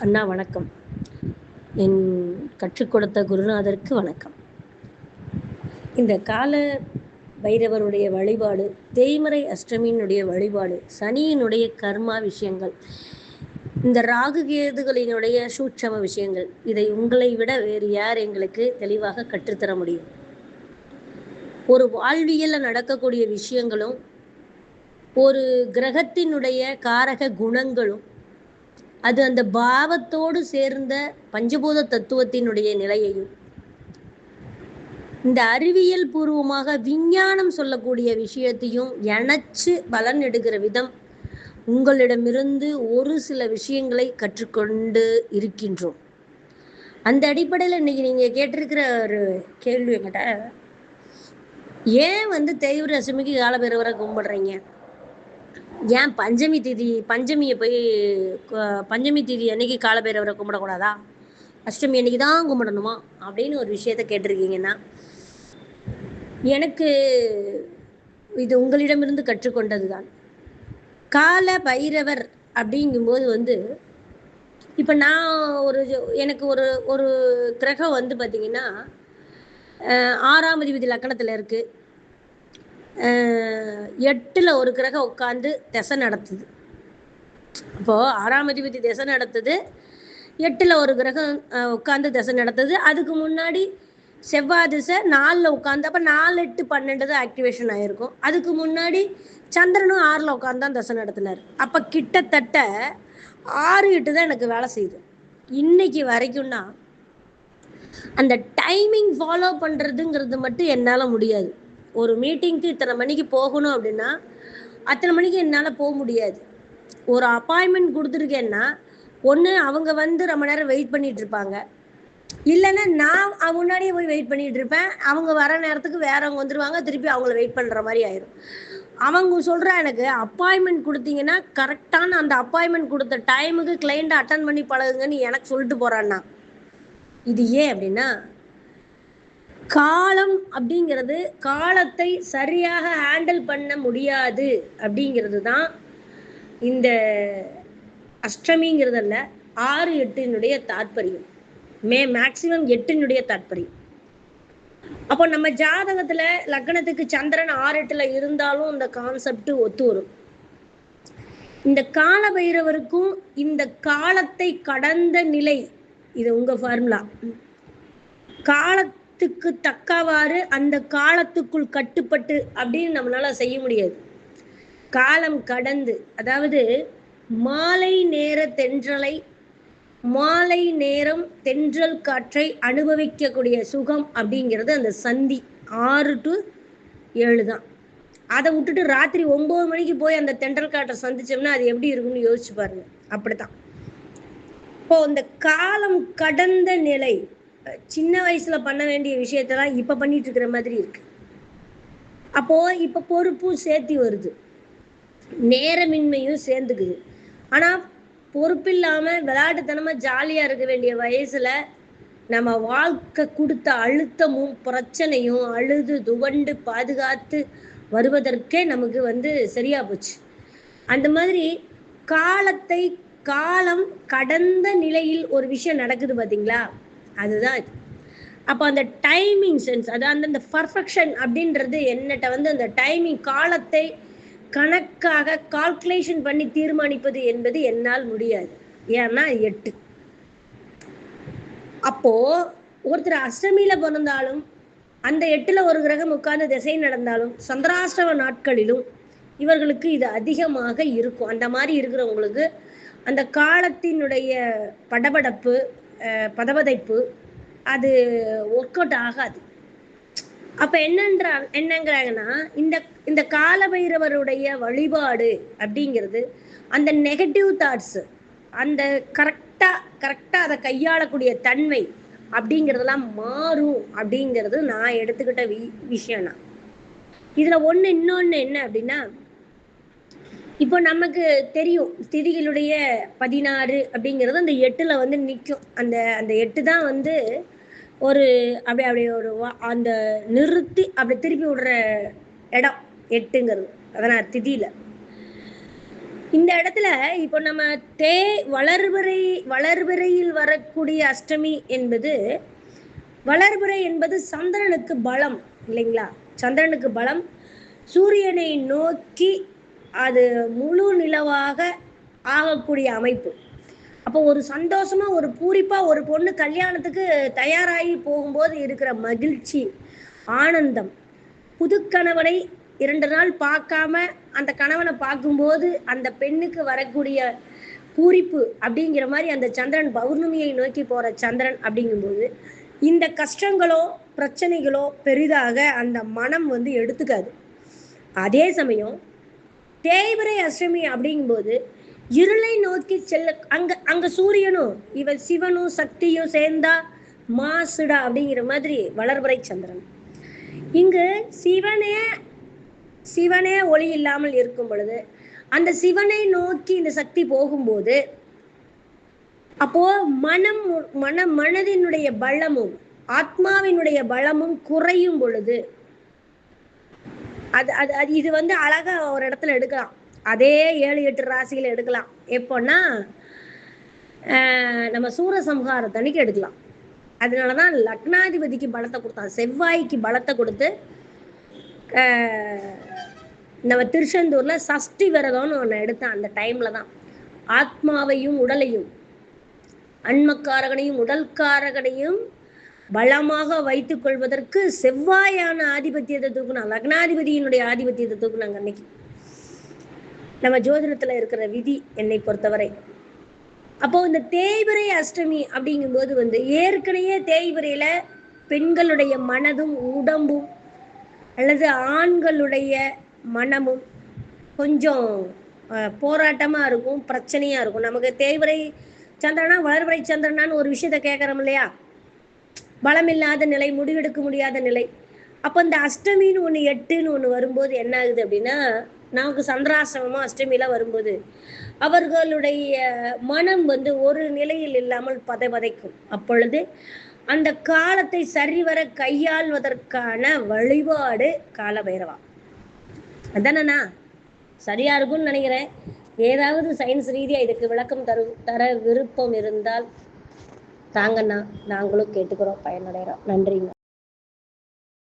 அண்ணா வணக்கம். என் கற்றுக் கொடுத்த குருநாதருக்கு வணக்கம். இந்த கால பைரவருடைய வழிபாடு தேய்மறை அஷ்டமியினுடைய வழிபாடு சனியினுடைய கர்மா விஷயங்கள் இந்த ராகு கேதுகளினுடைய சூட்சம விஷயங்கள் இதை உங்களை விட வேறு யார் எங்களுக்கு தெளிவாக கற்றுத்தர முடியும்? ஒரு வாழ்வியல்ல நடக்கக்கூடிய விஷயங்களும் ஒரு கிரகத்தினுடைய காரக குணங்களும் அது அந்த பாவத்தோடு சேர்ந்த பஞ்சபூத தத்துவத்தினுடைய நிலையையும். இந்த அறிவியல் பூர்வமாக விஞ்ஞானம் சொல்லக்கூடிய விஷயத்தையும் இணைச்சு பலன் எடுக்கிற விதம் உங்களிடமிருந்து ஒரு சில விஷயங்களை கற்றுக்கொண்டு இருக்கின்றோம். அந்த அடிப்படையில் இன்னைக்கு நீங்க கேட்டிருக்கிற ஒரு கேள்வி என்கிட்ட ஏன் வந்து தெய்வ ரசமிக்கு காலபைரவரை கும்பிடுறீங்க? ஏன் பஞ்சமி திதி பஞ்சமியை போய் பஞ்சமி திதி அன்னைக்கு காலபைரவரை கும்பிடக்கூடாதா? அஷ்டமி அன்னைக்கு தான் கும்பிடணுமா? அப்படின்னு ஒரு விஷயத்த கேட்டிருக்கீங்கன்னா எனக்கு இது உங்களிடமிருந்து கற்றுக்கொண்டது தான் கால பைரவர் அப்படிங்கும்போது வந்து இப்போ நான் ஒரு எனக்கு ஒரு ஒரு கிரகம் வந்து பார்த்தீங்கன்னா ஆறாம் அதிபதி லக்கணத்தில் இருக்குது எட்டில் ஒரு கிரகம் உட்காந்து திசை நடத்துது. அப்போது ஆறாம் அதிபதி திசை நடத்துது. எட்டில் ஒரு கிரகம் உட்காந்து திசை நடத்துது. அதுக்கு முன்னாடி செவ்வாய் திசை நாலில் உட்காந்து அப்போ நாலு எட்டு பன்னெண்டு தான் ஆக்டிவேஷன் ஆகிருக்கும் அதுக்கு முன்னாடி சந்திரனும் ஆறில் உட்காந்து தான் திசை நடத்தினார். அப்போ கிட்டத்தட்ட ஆறு எட்டு தான் எனக்கு வேலை செய்யுது. இன்னைக்கு வரைக்கும்னா அந்த டைமிங் ஃபாலோ பண்ணுறதுங்கிறது மட்டும் என்னால் முடியாது. ஒரு மீட்டிங்க்கு இத்தனை மணிக்கு போகணும் அப்படின்னா அத்தனை மணிக்கு என்னால் போக முடியாது. ஒரு அப்பாயின்மெண்ட் கொடுத்துருக்கேன்னா ஒன்று அவங்க வந்து ரொம்ப நேரம் வெயிட் பண்ணிட்டு இருப்பாங்க. இல்லைன்னா நான் முன்னாடியே போய் வெயிட் பண்ணிட்டு இருப்பேன். அவங்க வர நேரத்துக்கு வேறவங்க வந்துருவாங்க. திருப்பி அவங்கள வெயிட் பண்ணுற மாதிரி ஆயிரும். அவங்க சொல்கிறா எனக்கு அப்பாயின்மெண்ட் கொடுத்தீங்கன்னா கரெக்டான அந்த அப்பாயின்மெண்ட் கொடுத்த டைமுக்கு கிளைண்ட்டை அட்டன் பண்ணி பழகுங்கன்னு எனக்கு சொல்லிட்டு போகிறான்னா இது ஏன் அப்படின்னா காலம் அப்படிங்கிறது காலத்தை சரியாக ஹேண்டில் பண்ண முடியாது அப்படிங்கிறது தான் இந்த அஷ்டமிங்கிறதல்ல ஆறு எட்டினுடைய தாற்பயம். மே மேக்சிமம் எட்டினுடைய தாற்பயம். அப்போ நம்ம ஜாதகத்துல லக்னத்துக்கு சந்திரன் ஆறு எட்டுல இருந்தாலும் இந்த கான்செப்ட் ஒத்து வரும். இந்த கால பைரவருக்கும் இந்த காலத்தை கடந்த நிலை இது உங்க ஃபார்முலா காலத்துக்கு தக்கவாறு அந்த காலத்துக்குள் கட்டுப்பட்டு அப்படின்னு நம்மளால செய்ய முடியாது. காலம் கடந்து அதாவது மாலை நேர தென்றலை மாலை நேரம் தென்றல் காற்றை அனுபவிக்கக்கூடிய சுகம் அப்படிங்கிறது அந்த சந்தி ஆறு டு ஏழு தான். அதை விட்டுட்டு ராத்திரி ஒன்பது மணிக்கு போய் அந்த தென்றல் காற்றை சந்திச்சோம்னா அது எப்படி இருக்கும்னு யோசிச்சு பாருங்க. அப்படித்தான். இப்போ இந்த காலம் கடந்த நிலை சின்ன வயசுல பண்ண வேண்டிய விஷயத்தெல்லாம் இப்ப பண்ணிட்டு இருக்கிற மாதிரி இருக்கு. அப்போ இப்ப பொறுப்பும் சேர்த்தி வருது. நேரமின்மையும் சேர்ந்துக்குது. ஆனா பொறுப்பில்லாம விளையாட்டுத்தனமா ஜாலியா இருக்க வேண்டிய வயசுல நம்ம வாழ்க்கை கொடுத்த அழுத்தமும் பிரச்சனையும் அழுது துவண்டு பாதுகாத்து வருவதற்கே நமக்கு வந்து சரியா போச்சு. அந்த மாதிரி காலத்தை காலம் கடந்த நிலையில் ஒரு விஷயம் நடக்குது பாத்தீங்களா? அதுதான் இது. அப்போ அந்த டைமிங் சென்ஸ் அது அந்த பர்ஃபெக்ஷன் அப்படின்றது என்னட்ட வந்து அந்த டைமிங் காலத்தை கணக்காக கால்குலேஷன் பண்ணி தீர்மானிப்பது என்பது என்னால் முடியாது. ஏன்னா எட்டு. அப்போ ஒருத்தர் அஷ்டமியில பிறந்தாலும் அந்த எட்டுல ஒரு கிரகம் உட்கார்ந்து திசை நடந்தாலும் சந்திராஷ்டம நாட்களிலும் இவர்களுக்கு இது அதிகமாக இருக்கும். அந்த மாதிரி இருக்கிறவங்களுக்கு அந்த காலத்தினுடைய படபடப்பு பதவதைப்பு அது ஒர்க் அவுட் ஆகாது. அப்ப என்னன்றா என்னங்கிறாங்கன்னா இந்த இந்த காலபைரவருடைய வழிபாடு அப்படிங்கிறது அந்த நெகட்டிவ் தாட்ஸ் அந்த கரெக்டா கரெக்டா அதை கையாளக்கூடிய தன்மை அப்படிங்கிறதெல்லாம் மாறும் அப்படிங்கிறது நான் எடுத்துக்கிட்ட வி விஷயம்னா இதுல ஒண்ணு இன்னொன்னு என்ன அப்படின்னா இப்போ நமக்கு தெரியும் திதிகளுடைய பதினாறு அப்படிங்கிறது அந்த எட்டுல வந்து நிற்கும் அந்த அந்த எட்டு தான் வந்து ஒரு அப்படி அப்படி ஒரு வா- அந்த நிறுத்தி அப்படி திருப்பி விடுற இடம் எட்டுங்கிறது. அதனால் திதியில. இந்த இடத்துல இப்போ நம்ம தே வளர்பிறை வளர்பிறையில் வரக்கூடிய அஷ்டமி என்பது வளர்பிறை என்பது சந்திரனுக்கு பலம் இல்லைங்களா? சந்திரனுக்கு பலம். சூரியனை நோக்கி அது முழு நிலவாக ஆகக்கூடிய அமைப்பு. அப்போ ஒரு சந்தோஷமா ஒரு பூரிப்பா ஒரு பொண்ணு கல்யாணத்துக்கு தயாராகி போகும்போது இருக்கிற மகிழ்ச்சி ஆனந்தம் புது கணவனை இரண்டு நாள் பார்க்காம அந்த கணவனை பார்க்கும்போது அந்த பெண்ணுக்கு வரக்கூடிய பூரிப்பு அப்படிங்கிற மாதிரி அந்த சந்திரன் பௌர்ணமியை நோக்கி போற சந்திரன் அப்படிங்கும்போது இந்த கஷ்டங்களோ பிரச்சனைகளோ பெரிதாக அந்த மனம் வந்து எடுத்துக்காது. அதே சமயம் தேய்பிரை அஷ்டமி அப்படிங்கும்போது இருளை நோக்கி செல்ல அங்க அங்க சூரியனும் இவன் சிவனும் சக்தியும் சேர்ந்தா மாசுடா அப்படிங்கிற மாதிரி வளர்பறை சந்திரன். இங்கு சிவனே சிவனே ஒளி இல்லாமல் இருக்கும் பொழுது அந்த சிவனை நோக்கி இந்த சக்தி போகும்போது அப்போ மனம் மன மனதினுடைய பலமும் ஆத்மாவினுடைய பலமும் குறையும் பொழுது அது அது அது இது வந்து அழகா ஒரு இடத்துல எடுக்கலாம். அதே ஏழு எட்டு ராசிகளை எடுக்கலாம். எப்போன்னா நம்ம சூரசம்ஹாரத்தன்னைக்கு எடுக்கலாம். அதனாலதான் லக்னாதிபதிக்கு பலத்தை கொடுத்தான் செவ்வாய்க்கு பலத்தை கொடுத்து நம்ம திருச்செந்தூர்ல சஷ்டி விரதம்னு ஒன்று எடுத்தேன் அந்த டைம்ல தான். ஆத்மாவையும் உடலையும் அன்மக்காரகனையும் உடல்காரகனையும் பலமாக வைத்துக் கொள்வதற்கு செவ்வாயான ஆதிபத்தியத்தை தூக்குனாங்க. லக்னாதிபதியினுடைய ஆதிபத்தியத்தை தூக்குனாங்க அன்னைக்கு. நம்ம ஜோதிடத்துல இருக்கிற விதி என்னை பொறுத்தவரை. அப்போ இந்த தேய்பிரை அஷ்டமி அப்படிங்கும்போது வந்து ஏற்கனவே தேய்பிரையில பெண்களுடைய மனதும் உடம்பும் அல்லது ஆண்களுடைய மனமும் கொஞ்சம் போராட்டமாக போராட்டமா இருக்கும் பிரச்சனையா இருக்கும். நமக்கு தேய்பிரை சந்திரனா வளர்பிறை சந்திரனான்னு ஒரு விஷயத்த கேட்கறோம் இல்லையா? பலமில்லாத நிலை முடிவெடுக்க முடியாத நிலை. அப்போ இந்த அஷ்டமின்னு ஒன்று எட்டுன்னு ஒன்று வரும்போது என்ன ஆகுது அப்படின்னா நமக்கு சந்திராசிரமமா அஷ்டமியில வரும்போது அவர்களுடைய மனம் வந்து ஒரு நிலையில் இல்லாமல் பதை பதைக்கும். அப்பொழுது அந்த காலத்தை சரிவர கையாள்வதற்கான வழிபாடு கால பைரவா அதானண்ணா? சரியா இருக்கும்னு நினைக்கிறேன். ஏதாவது சயின்ஸ் ரீதியா இதுக்கு விளக்கம் தரு தர விருப்பம் இருந்தால் தாங்கண்ணா. நாங்களும் கேட்டுக்கிறோம் பயனடைகிறோம். நன்றிங்க.